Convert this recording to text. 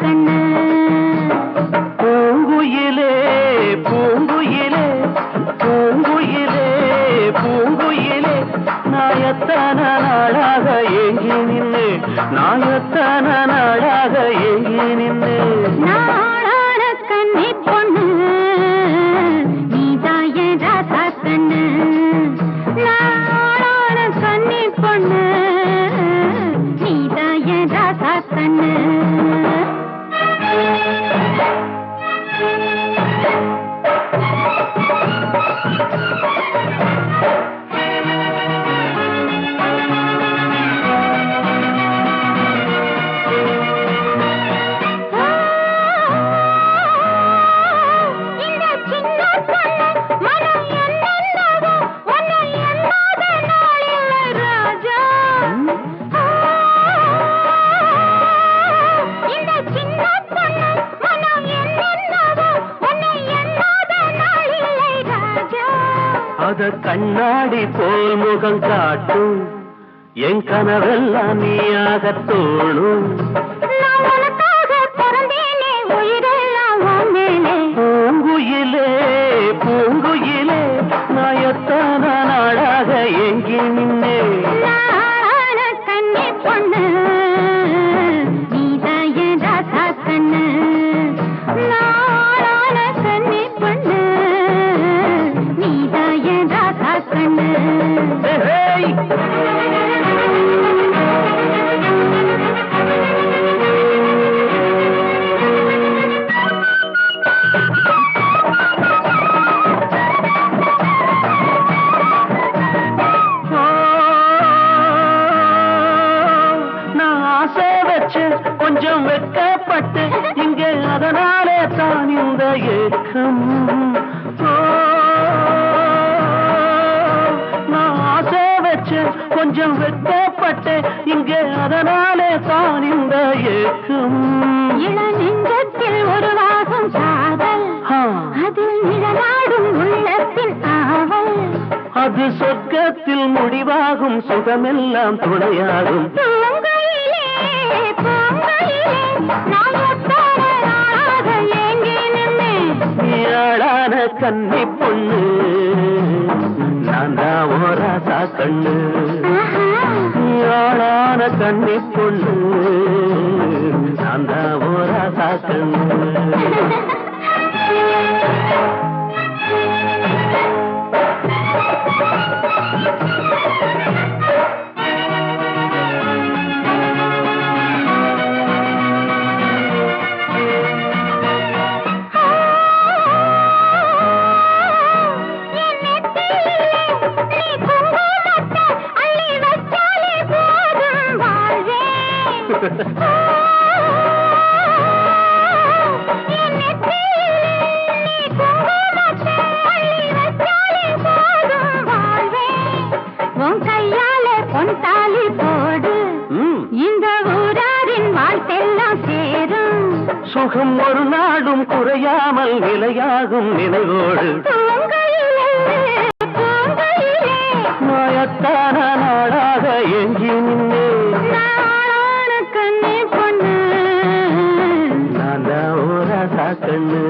கண்ணு. பூங்குயிலே பூங்குயிலே பூங்குயிலே பூங்குயிலே. நாயத்தான நாளாக ஏங்கி நின்று நாயத்தான நாளாக ஏங்கி நின்று. நாளான கண்ணி. பொண்ணு நீ தாய ராசா அத கண்ணாடி போல் முகம் காட்டும். என் கனவெல்லாம் நீயாக தோணும் பூங்குயிலே பூங்குயிலே நான் எத்தனை நாளாக எங்கி நின்னே கண்ணி பொண்ணு அதனாலே தான் இந்த ஏக்கம். நான் ஆசை வச்சு கொஞ்சம் வெட்கப்பட்டு இங்க அதனாலே தான் இந்த ஏக்கம். இள நெஞ்சத்தில் உருவாகும் காதல் ஆ, அதில் நிழலாடும் உள்ளத்தின் ஆவல். அது சொர்க்கத்தில் முடிவாகும் சுகமெல்லாம் துணையாகும். கன்னி பொண்ணு. நான் தான் ஓராசா கண்ணு. ஏழான கன்னி பொண்ணு. நான் தான் ஓராசா கண்ணு. சுகம் ஒரு நாடும் குறையாமல் நிலையாகும் நினைவோடு. மாயத்தான நாடாக எஞ்சி நின்று तन